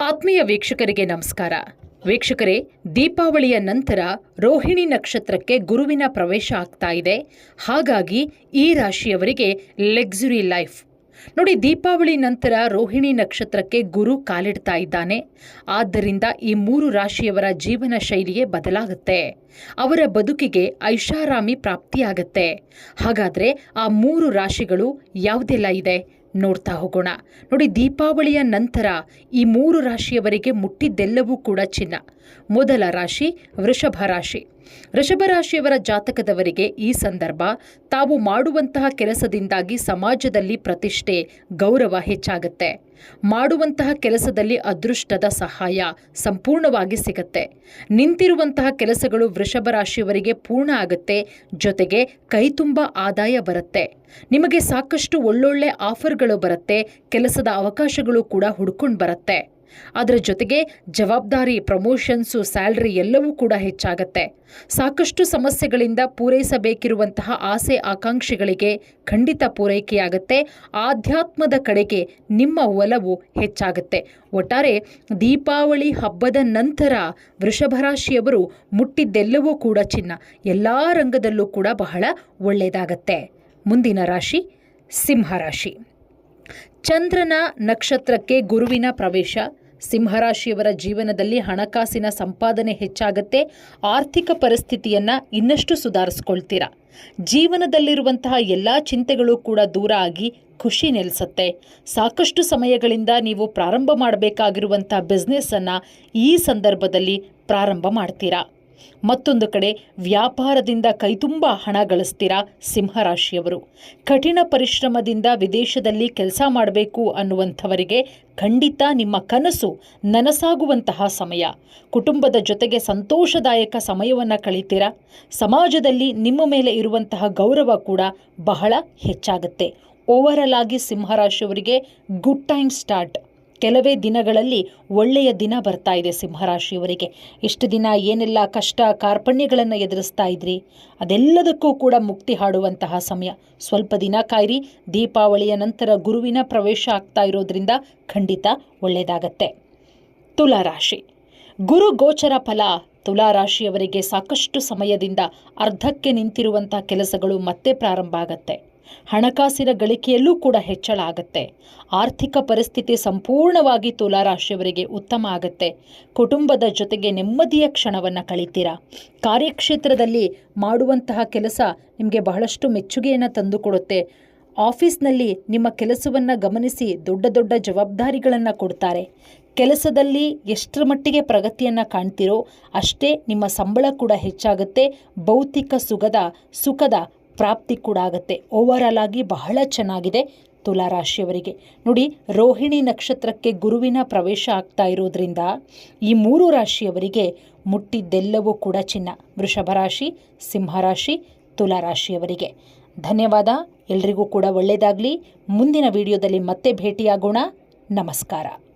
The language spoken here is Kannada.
ಆತ್ಮೀಯ ವೀಕ್ಷಕರಿಗೆ ನಮಸ್ಕಾರ. ವೀಕ್ಷಕರೇ, ದೀಪಾವಳಿಯ ನಂತರ ರೋಹಿಣಿ ನಕ್ಷತ್ರಕ್ಕೆ ಗುರುವಿನ ಪ್ರವೇಶ ಆಗ್ತಾ ಇದೆ. ಹಾಗಾಗಿ ಈ ರಾಶಿಯವರಿಗೆ ಲೆಗ್ಸುರಿ ಲೈಫ್ ನೋಡಿ, ದೀಪಾವಳಿ ನಂತರ ರೋಹಿಣಿ ನಕ್ಷತ್ರಕ್ಕೆ ಗುರು ಕಾಲಿಡ್ತಾ ಇದ್ದಾನೆ. ಆದ್ದರಿಂದ ಈ ಮೂರು ರಾಶಿಯವರ ಜೀವನ ಶೈಲಿಯೇ ಬದಲಾಗುತ್ತೆ. ಅವರ ಬದುಕಿಗೆ ಐಷಾರಾಮಿ ಪ್ರಾಪ್ತಿಯಾಗತ್ತೆ. ಹಾಗಾದರೆ ಆ ಮೂರು ರಾಶಿಗಳು ಯಾವುದೆಲ್ಲ ಇದೆ? ನೋಡ್ತಾ ಹೋಗೋಣ. ನೋಡಿ, ದೀಪಾವಳಿಯ ನಂತರ ಈ ಮೂರು ರಾಶಿಯವರಿಗೆ ಮುಟ್ಟಿದ್ದೆಲ್ಲವೂ ಕೂಡ ಚಿನ್ನ. ಮೊದಲ ರಾಶಿ, ವೃಷಭ ರಾಶಿ. ವೃಷಭ ರಾಶಿಯವರ ಜಾತಕದವರಿಗೆ ಈ ಸಂದರ್ಭ, ತಾವು ಮಾಡುವಂತಹ ಕೆಲಸದಿಂದಾಗಿ ಸಮಾಜದಲ್ಲಿ ಪ್ರತಿಷ್ಠೆ, ಗೌರವ ಹೆಚ್ಚಾಗುತ್ತೆ. ಮಾಡುವಂತಹ ಕೆಲಸದಲ್ಲಿ ಅದೃಷ್ಟದ ಸಹಾಯ ಸಂಪೂರ್ಣವಾಗಿ ಸಿಗತ್ತೆ. ನಿಂತಿರುವಂತಹ ಕೆಲಸಗಳು ವೃಷಭ ರಾಶಿಯವರಿಗೆ ಪೂರ್ಣ ಆಗುತ್ತೆ, ಜೊತೆಗೆ ಕೈತುಂಬ ಆದಾಯ ಬರುತ್ತೆ. ನಿಮಗೆ ಸಾಕಷ್ಟು ಒಳ್ಳೊಳ್ಳೆ ಆಫರ್ಗಳು ಬರುತ್ತೆ, ಕೆಲಸದ ಅವಕಾಶಗಳು ಕೂಡ ಹುಡ್ಕೊಂಡು ಬರುತ್ತೆ. ಅದರ ಜೊತೆಗೆ ಜವಾಬ್ದಾರಿ ಪ್ರಮೋಷನ್ಸು ಸ್ಯಾಲ್ರಿ ಎಲ್ಲವೂ ಕೂಡ ಹೆಚ್ಚಾಗತ್ತೆ. ಸಾಕಷ್ಟು ಸಮಸ್ಯೆಗಳಿಂದ ಪೂರೈಸಬೇಕಿರುವಂತಹ ಆಸೆ ಆಕಾಂಕ್ಷೆಗಳಿಗೆ ಖಂಡಿತ ಪೂರೈಕೆಯಾಗತ್ತೆ. ಆಧ್ಯಾತ್ಮದ ಕಡೆಗೆ ನಿಮ್ಮ ಒಲವು ಹೆಚ್ಚಾಗುತ್ತೆ. ಒಟ್ಟಾರೆ ದೀಪಾವಳಿ ಹಬ್ಬದ ನಂತರ ವೃಷಭ ರಾಶಿಯವರು ಮುಟ್ಟಿದ್ದೆಲ್ಲವೂ ಕೂಡ ಚಿನ್ನ. ಎಲ್ಲ ರಂಗದಲ್ಲೂ ಕೂಡ ಬಹಳ ಒಳ್ಳೆಯದಾಗತ್ತೆ. ಮುಂದಿನ ರಾಶಿ ಸಿಂಹರಾಶಿ ಚಂದ್ರನ ನಕ್ಷತ್ರಕ್ಕೆ ಗುರುವಿನ ಪ್ರವೇಶ. ಸಿಂಹರಾಶಿಯವರ ಜೀವನದಲ್ಲಿ ಹಣಕಾಸಿನ ಸಂಪಾದನೆ ಹೆಚ್ಚಾಗತ್ತೆ, ಆರ್ಥಿಕ ಪರಿಸ್ಥಿತಿಯನ್ನು ಇನ್ನಷ್ಟು ಸುಧಾರಿಸ್ಕೊಳ್ತೀರಾ? ಜೀವನದಲ್ಲಿರುವಂತಹ ಎಲ್ಲ ಚಿಂತೆಗಳು ಕೂಡ ದೂರ ಆಗಿ ಖುಷಿ ನೆಲೆಸುತ್ತೆ. ಸಾಕಷ್ಟು ಸಮಯಗಳಿಂದ ನೀವು ಪ್ರಾರಂಭ ಮಾಡಬೇಕಾಗಿರುವಂಥ ಬಿಸ್ನೆಸ್ಸನ್ನು ಈ ಸಂದರ್ಭದಲ್ಲಿ ಪ್ರಾರಂಭ ಮಾಡ್ತೀರಾ? ಮತ್ತೊಂದು ಕಡೆ, ವ್ಯಾಪಾರದಿಂದ ಕೈತುಂಬ ಹಣ ಗಳಿಸ್ತೀರಾ ಸಿಂಹರಾಶಿಯವರು. ಕಠಿಣ ಪರಿಶ್ರಮದಿಂದ ವಿದೇಶದಲ್ಲಿ ಕೆಲಸ ಮಾಡಬೇಕು ಅನ್ನುವಂಥವರಿಗೆ ಖಂಡಿತ ನಿಮ್ಮ ಕನಸು ನನಸಾಗುವಂತಹ ಸಮಯ. ಕುಟುಂಬದ ಜೊತೆಗೆ ಸಂತೋಷದಾಯಕ ಸಮಯವನ್ನು ಕಳೀತೀರಾ? ಸಮಾಜದಲ್ಲಿ ನಿಮ್ಮ ಮೇಲೆ ಇರುವಂತಹ ಗೌರವ ಕೂಡ ಬಹಳ ಹೆಚ್ಚಾಗುತ್ತೆ. ಓವರಲ್ ಆಗಿ ಸಿಂಹರಾಶಿಯವರಿಗೆ ಗುಡ್ ಟೈಮ್ ಸ್ಟಾರ್ಟ್. ಕೆಲವೇ ದಿನಗಳಲ್ಲಿ ಒಳ್ಳೆಯ ದಿನ ಬರ್ತಾ ಇದೆ ಸಿಂಹರಾಶಿಯವರಿಗೆ. ಇಷ್ಟು ದಿನ ಏನೆಲ್ಲ ಕಷ್ಟ ಕಾರ್ಪಣ್ಯಗಳನ್ನು ಎದುರಿಸ್ತಾ ಇದ್ರಿ? ಅದೆಲ್ಲದಕ್ಕೂ ಕೂಡ ಮುಕ್ತಿ ಹಾಡುವಂತಹ ಸಮಯ. ಸ್ವಲ್ಪ ದಿನ ಕಾಯಿರಿ. ದೀಪಾವಳಿಯ ನಂತರ ಗುರುವಿನ ಪ್ರವೇಶ ಆಗ್ತಾ ಇರೋದ್ರಿಂದ ಖಂಡಿತ ಒಳ್ಳೆಯದಾಗತ್ತೆ. ತುಲಾರಾಶಿ. ಗುರು ಗೋಚರ ಫಲ. ತುಲಾರಾಶಿಯವರಿಗೆ ಸಾಕಷ್ಟು ಸಮಯದಿಂದ ಅರ್ಧಕ್ಕೆ ನಿಂತಿರುವಂಥ ಕೆಲಸಗಳು ಮತ್ತೆ ಪ್ರಾರಂಭ ಆಗತ್ತೆ. ಹಣಕಾಸಿನ ಗಳಿಕೆಯಲ್ಲೂ ಕೂಡ ಹೆಚ್ಚಳ ಆಗುತ್ತೆ. ಆರ್ಥಿಕ ಪರಿಸ್ಥಿತಿ ಸಂಪೂರ್ಣವಾಗಿ ತುಲಾರಾಶಿಯವರಿಗೆ ಉತ್ತಮ ಆಗುತ್ತೆ. ಕುಟುಂಬದ ಜೊತೆಗೆ ನೆಮ್ಮದಿಯ ಕ್ಷಣವನ್ನು ಕಳಿತೀರಾ? ಕಾರ್ಯಕ್ಷೇತ್ರದಲ್ಲಿ ಮಾಡುವಂತಹ ಕೆಲಸ ನಿಮಗೆ ಬಹಳಷ್ಟು ಮೆಚ್ಚುಗೆಯನ್ನು ತಂದುಕೊಡುತ್ತೆ. ಆಫೀಸ್ನಲ್ಲಿ ನಿಮ್ಮ ಕೆಲಸವನ್ನು ಗಮನಿಸಿ ದೊಡ್ಡ ದೊಡ್ಡ ಜವಾಬ್ದಾರಿಗಳನ್ನು ಕೊಡ್ತಾರೆ. ಕೆಲಸದಲ್ಲಿ ಎಷ್ಟರ ಮಟ್ಟಿಗೆ ಪ್ರಗತಿಯನ್ನು ಕಾಣ್ತಿರೋ ಅಷ್ಟೇ ನಿಮ್ಮ ಸಂಬಳ ಕೂಡ ಹೆಚ್ಚಾಗುತ್ತೆ. ಭೌತಿಕ ಸುಖದ ಸುಖದ ಪ್ರಾಪ್ತಿ ಕೂಡ ಆಗುತ್ತೆ. ಓವರಾಲ್ ಆಗಿ ಬಹಳ ಚೆನ್ನಾಗಿದೆ ತುಲಾರಾಶಿಯವರಿಗೆ. ನೋಡಿ, ರೋಹಿಣಿ ನಕ್ಷತ್ರಕ್ಕೆ ಗುರುವಿನ ಪ್ರವೇಶ ಆಗ್ತಾ ಇರೋದ್ರಿಂದ ಈ ಮೂರು ರಾಶಿಯವರಿಗೆ ಮುಟ್ಟಿದ್ದೆಲ್ಲವೂ ಕೂಡ ಚಿನ್ನ. ವೃಷಭ ರಾಶಿ ಸಿಂಹರಾಶಿ ತುಲಾರಾಶಿಯವರಿಗೆ. ಧನ್ಯವಾದ. ಎಲ್ರಿಗೂ ಕೂಡ ಒಳ್ಳೆಯದಾಗಲಿ ಮುಂದಿನ ವಿಡಿಯೋದಲ್ಲಿ ಮತ್ತೆ ಭೇಟಿಯಾಗೋಣ. ನಮಸ್ಕಾರ.